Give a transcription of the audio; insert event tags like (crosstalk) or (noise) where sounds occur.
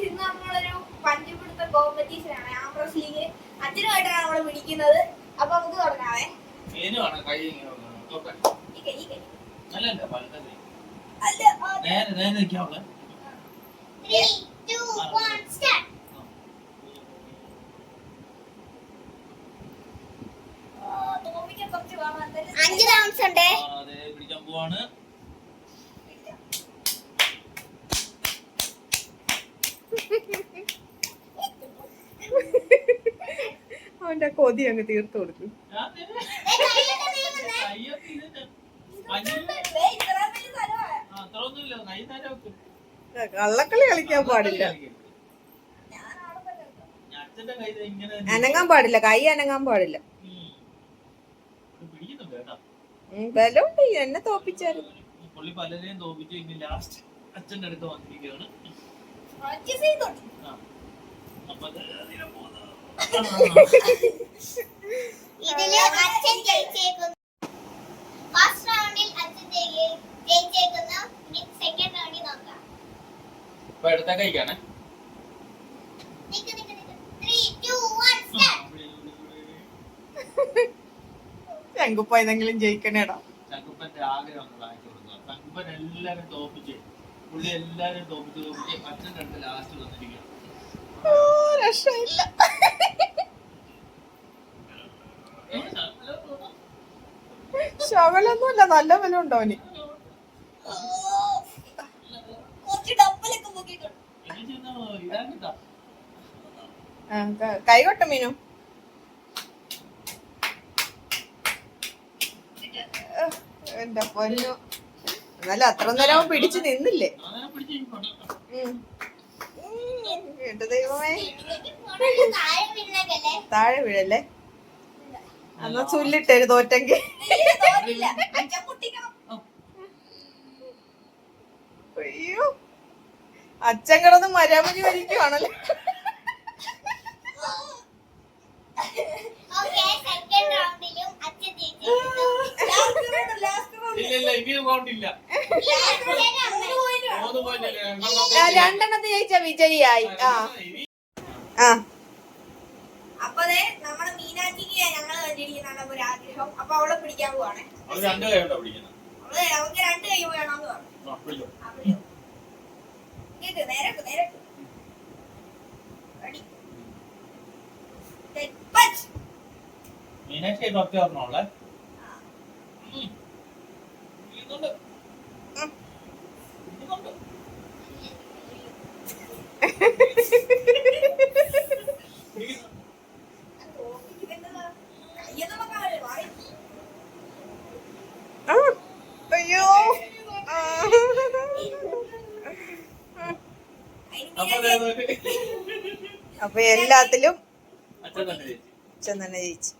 Guys ഇന്ന് നമ്മളൊരു പഞ്ചപിടുത്ത കോമ്പറ്റീഷൻ ആണ്. ആംബ്രോസ് ലീഗ് അച്ഛനുമായിട്ടാണ് നമ്മൾ പിടിക്കുന്നത്. അപ്പൊ നമുക്ക് തുടങ്ങാവേ. അഞ്ച് കൈ ഇങ്ങനെ പിടിക്കാൻ നോക്കാൻ. അവന്റെ കൊതി അങ്ങ് തീർത്തു കൊടുക്കും. കള്ളക്കളി കളിക്കാൻ പാടില്ല അനങ്ങാൻ പാടില്ല കൈ അനങ്ങാൻ പാടില്ല ബലം എന്നെ തോപ്പിച്ചാലും പുള്ളി ഇനി ലാസ്റ്റ് അച്ഛന്റെ അടുത്ത് വന്നിരിക്കുകയാണ്. അപ്പൊ അതിനെ. ഇതിൽ അച്ഛൻ ജയിച്ചേക്കുന്നു. ഫസ്റ്റ് റൗണ്ടിൽ അച്ഛൻ ജയി- ജയിച്ചേക്കുന്നു. ഇനി സെക്കൻഡ് റൗണ്ടിൽ നോക്കാം. അപ്പൊ എടുത്ത ശങ്കുപ്പ ഏതെങ്കിലും ജയിക്കണേടാ. തങ്കുപ്പന്റെ ആഗ്രഹം വാങ്ങിച്ചു കൊടുക്കുക എല്ലാരും തോപ്പിച്ച് പുള്ളി എല്ലാരും തോപ്പിച്ച് തോപ്പിച്ച് അച്ഛൻ അടുത്ത് ലാസ്റ്റ് വന്നിരിക്കുകയാണ്. ഓ, രക്ഷയില്ല ശകലൊന്നുമില്ല നല്ല ബലം ഉണ്ടോ അവന് ഓ, കുറച്ച് ഡബലൊക്കെ പൊക്കിയിട്ടുണ്ട്. ഇനി ചെന്ന് ഇടാൻ നല്ല വില ക- കൈ കൊട്ട മീനു. എന്റെ പൊന്നു. എന്നാലും അത്ര നേരം പിടിച്ചു നിന്നില്ലേ? എന്റെ ദൈവമേ. താഴെ വീഴല്ലേ? എന്നാ ചുല്ലിട്ടേര് തോറ്റെങ്കിൽ. അയ്യോ. അച്ഛൻ കിടന്ന് മരാമതി വരിക്കുവാണല്ലേ ഓക്കെ സെക്കൻഡ് റൗണ്ടിലും അച്ഛൻ ജയിച്ചേക്കുന്നു Last round, last ഇല്ല. ഇല്ല ഇനിയും കൗണ്ടില്ല അച്ഛനും മൂന്ന് പോയിന്റ് ആ, രണ്ടെണ്ണത്ത് ജയിച്ച വിജയിയായി. ആ. ആ. അപ്പൊ ദേ നമ്മുടെ മീനാക്ഷിക്ക് ഞങ്ങൾ കണ്ടിരിക്കുന്നതാണ് ഒരു ആഗ്രഹം. അപ്പൊ അവളെ പിടിക്കാൻ പോവാണ്. അവൾ രണ്ട് കൈ ഉണ്ടോ പിടിക്കുന്നത് അവൾക്ക് രണ്ട് കൈ വേണമെന്ന് പറഞ്ഞു. കേക്ക് നേരക്ക് നേരക്ക്. മീനാക്ഷി ഡോക്ടർ പറഞ്ഞോളെ ഇരിക്കുന്നുണ്ട്. ഇരിക്കുന്നുണ്ട്. (laughs) അയ്യോ അപ്പൊ എല്ലാത്തിലും അച്ഛൻ തന്നെ ജയിച്ചു.